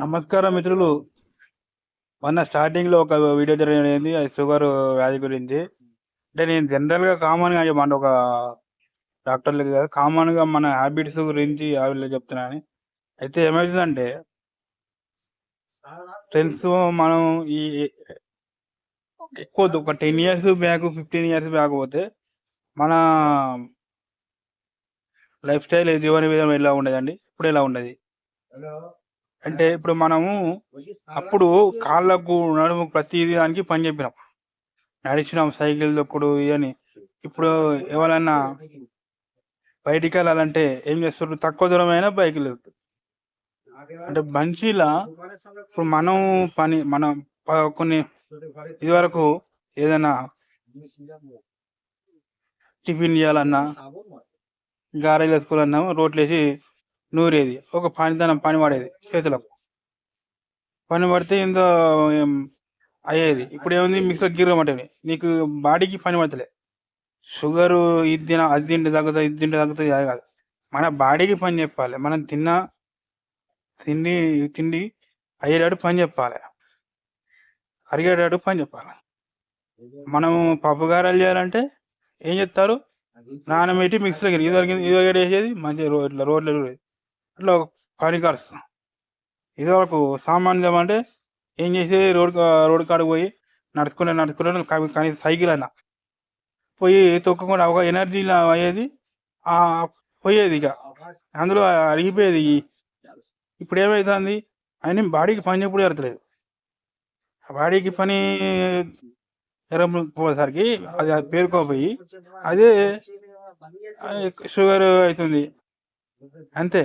నమస్కారం మిత్రులు. మొన్న స్టార్టింగ్లో ఒక వీడియో జరిగింది. అది షుగర్ వ్యాధి గురించి. అంటే నేను జనరల్గా కామన్గా చెప్పండి ఒక డాక్టర్లకి కాదు కామన్గా మన హ్యాబిట్స్ గురించి ఆవిడ చెప్తున్నాను అయితే ఏమవుతుందంటే ఫ్రెండ్స్ మనం ఈ ఎక్కువ ఒక ten years back fifteen years back పోతే మన లైఫ్ స్టైల్ జీవన విధానం ఎలా ఉండేదండి? ఇప్పుడు ఎలా ఉండేది? అంటే ఇప్పుడు మనము అప్పుడు కాళ్ళకు నడుము ప్రతిదీ దానికి పని చెప్పినాం. నడిచినాం సైకిల్ దొక్కుడు ఇవని ఇప్పుడు ఎవరన్నా బయటికి వెళ్ళాలంటే ఏం చేస్తారు? తక్కువ దూరమైన బైకులు అంటే మనిషిలా ఇప్పుడు మనం పని మనం కొన్ని ఇదివరకు ఏదైనా టిఫిన్ చేయాలన్నా గారెలు వేసుకోవాలన్నా రోట్లు వేసి నూరేది. ఒక పానిదానం పని పడేది చేతులకు. పని పడితే ఇంత అయ్యేది. ఇప్పుడు ఏముంది మిక్సర్ గిరమంటే నీకు బాడీకి పని పడతలే. షుగరు ఇది తిన అది తింటే తగ్గుతుంది ఇది తింటే తగ్గుతుంది అది కాదు. మన బాడీకి పని చెప్పాలి. మనం తిన్న తిండి తిండి అయ్యేటాడు పని చెప్పాలి. అరిగేటాడు పని చెప్పాలి. మనం పప్పు గారెలు చేయాలంటే ఏం చెప్తారు? నానబెట్టి మిక్సీలో గిరి ఇదివరకు ఇదివరకు వేసేది మంచిగా రో ఇట్లా రోడ్లు ఇట్లా ఒక పని ఇదివరకు సామాన్యం అంటే ఏం చేసేది రోడ్ కా- రోడ్ కాడికి పోయి నడుచుకుంటే నడుచుకుంటే కానీ సైకిల్ అయినా పోయి తొక్కకుండా ఒక ఎనర్జీ అయ్యేది పోయేది ఇక. అందులో అరిగిపోయేది ఇప్పుడు ఏమవుతుంది ఆయన బాడీకి పని ఎప్పుడు జరగలేదు బాడీకి పని పోయేసరికి అది అది పేరుకోపోయి అదే షుగర్ అవుతుంది. అంతే.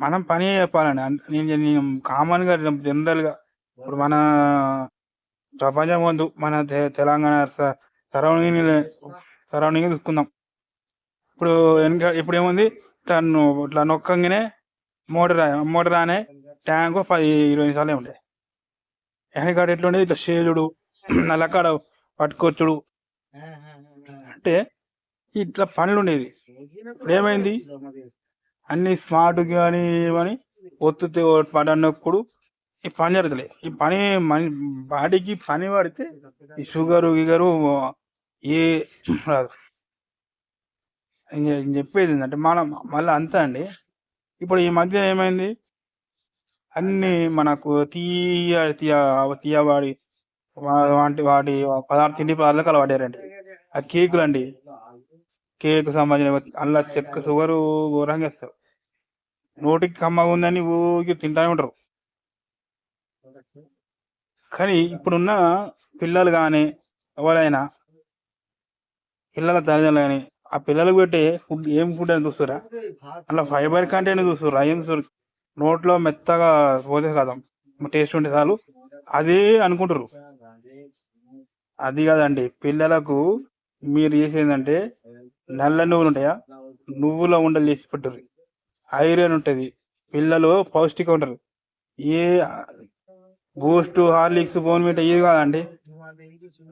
మనం పని చెప్పాలండి. నేను నేను కామన్గా జనరల్గా ఇప్పుడు మన ప్రపంచం ముందు మన తెలంగాణ సరౌండింగ్ సరౌండింగ్ చూసుకుందాం ఇప్పుడు వెనక ఇప్పుడు ఏముంది ఇట్లా ను- ఇట్లా నొక్కంగానే మోటార్ మోటార్ అనే ట్యాంక్ పది ఇరవై నిమిషాలే ఉండే. వెనకాడ ఎట్లుండేది? ఇట్లా షేలుడు నల్లకాడ పట్టుకొచ్చుడు. అంటే ఇట్లా పనులు ఉండేది ఇప్పుడు ఏమైంది అన్ని స్మార్ట్ కానీ ఏమని ఒత్తుతే బటన్ ఈ పని జరగలే ఈ పని మన బాడీకి పని పడితే ఈ షుగరు గిగరు ఏ రాదు. చెప్పేది ఏంటంటే మనం మళ్ళీ అంతా అండి. ఇప్పుడు ఈ మధ్య ఏమైంది? అన్ని మనకు తీయ తీయ తీయవాడి వాటి వాటి పదార్థ తిండి పదార్థాలు అలవాడారండి ఆ కేకులు అండి కేక్ సంబంధించిన అల్లా చెక్క షుగరు ఘోరంగా వేస్తారు నోటికి కమ్మగా ఉందని ఊరికి తింటానే ఉంటారు. కానీ ఇప్పుడున్న పిల్లలు కానీ ఎవరైనా పిల్లల తల్లిదండ్రులు కానీ ఆ పిల్లలకు పెట్టే ఫుడ్ ఏం ఫుడ్ అని చూస్తురా అలా ఫైబర్ కంటెంట్ చూస్తురా ఏం చూస్తారు నోట్లో మెత్తగా పోతే కదా టేస్ట్ ఉంటే చాలు. అదే అనుకుంటారు అది కాదండి పిల్లలకు మీరు చేసేదంటే నల్ల నువ్వులు ఉంటాయా? నువ్వుల ఉండలు చేసి పెట్టరు ఐరన్ ఉంటుంది. పిల్లలు పౌష్టిక ఉంటారు. ఏ బూస్ట్ హార్లిక్స్ బోన్మీట ఇది కాదండి.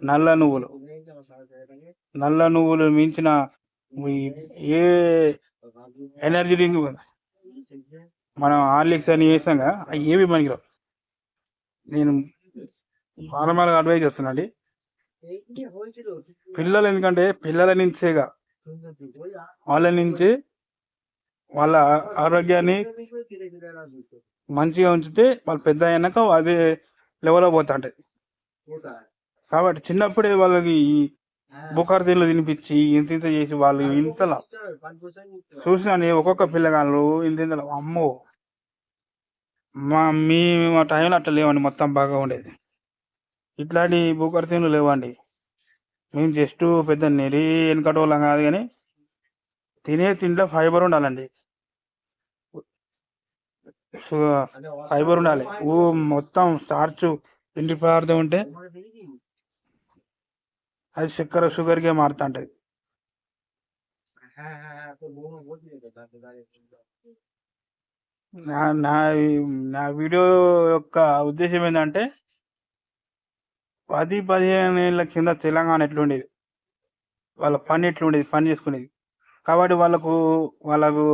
నల్ల నువ్వులు. నల్ల నువ్వులు మించిన ఏ ఎనర్జీ డ్రింక్ మనం హార్లిక్స్ అని వేసాం కదా అవి ఏవి మనకి నేను ఫార్మల్గా అడ్వైజ్ చేస్తున్నాండి పిల్లలు ఎందుకంటే పిల్లల నుంచేగా వాళ్ళ నుంచి వాళ్ళ ఆరోగ్యాన్ని మంచిగా ఉంచితే వాళ్ళు పెద్ద అయినాక అదే లెవెల్లో పోతుంటది కాబట్టి చిన్నప్పుడే వాళ్ళకి ఈ బుకార్ తినిపించి ఇంత ఇంత చేసి వాళ్ళు ఇంతలా చూసినా ఒక్కొక్క పిల్లగాళ్ళు ఇంత ఇంతలా. అమ్మో! మా మీ మా టైంలో అట్లా లేవండి మొత్తం బాగా ఉండేది. ఇట్లాంటి బుకార్ తిండ్లు లేవండి. మేము జస్ట్ పెద్ద నెరి వెనకటోళ్ళం కాదు కానీ తినే తింట్లో ఫైబర్ ఉండాలండి. ఫైబర్ ఉండాలి. ఓ మొత్తం స్టార్చ్ తిండి పదార్థం ఉంటే అది చక్కెర షుగర్కే మారుతుంటది. నా నా నా వీడియో యొక్క ఉద్దేశం ఏంటంటే పది పదిహేను ఏళ్ళ కింద తెలంగాణ ఎట్లుండేది? వాళ్ళ పని ఎట్లుండేది? పని చేసుకునేది. కాబట్టి వాళ్ళకు వాళ్ళకు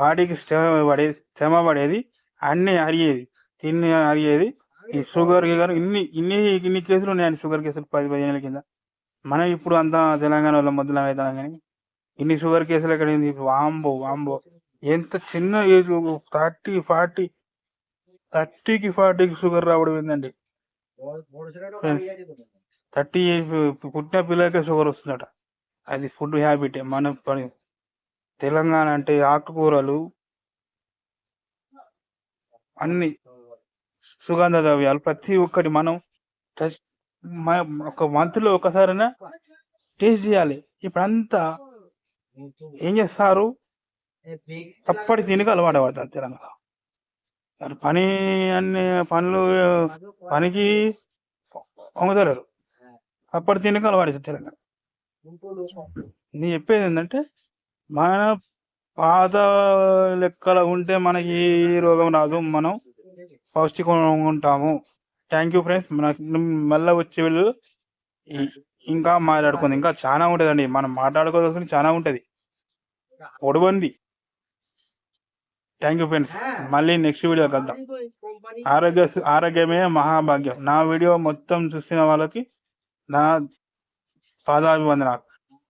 బాడీకి శ్రమ పడేది శ్రమ పడేది అన్నీ అరిగేది. తిని అరిగేది. ఈ షుగర్ గిగర్ ఇన్ని ఇన్ని ఇన్ని కేసులు ఉన్నాయండి షుగర్ కేసులు పది పదిహేను కింద. మనం ఇప్పుడు అంతా తెలంగాణ వాళ్ళ మొదలు అవుతాం కానీ ఇన్ని షుగర్ కేసులు ఎక్కడ ఉంది? వాంబో వాంబో ఎంత చిన్న ఏజ్? థర్టీ ఫార్టీ థర్టీకి ఫార్టీకి షుగర్ రావడం ఏందండి? థర్టీ పుట్టిన పిల్లలకే షుగర్ వస్తుందట. అది ఫుడ్ హ్యాబిట్. మన పని. తెలంగాణ అంటే ఆకుకూరలు అన్ని సుగంధ ద్రవ్యాలు. ప్రతి ఒక్కటి మనం టెస్ట్ ఒక మంత్లో ఒకసారైనా టేస్ట్ చేయాలి. ఇప్పుడంతా ఏం చేస్తారు? తప్పటి తినక అలవాటు పడతారు తెలంగాణ. పని అన్ని పనులు పనికి వంగుతలేరు అప్పటి తినక అలవాటు తెలంగాణ. నేను చెప్పేది ఏంటంటే మన పాత లెక్కల ఉంటే మనకి రోగం రాదు మనం పౌష్టికంగా ఉంటాము. థ్యాంక్ యూ ఫ్రెండ్స్ మన మళ్ళీ వచ్చే వీళ్ళు ఇంకా మాట్లాడుకుంది. ఇంకా చాలా ఉంటుందండి. మనం మాట్లాడుకోవాల్సింది చాలా ఉంటుంది. పొడవంది. థ్యాంక్ యూ ఫ్రెండ్స్ మళ్ళీ నెక్స్ట్ వీడియో కలుద్దాం. ఆరోగ్య ఆరోగ్యమే మహాభాగ్యం. నా వీడియో మొత్తం చూసిన వాళ్ళకి నా పాదాభివందనాలు.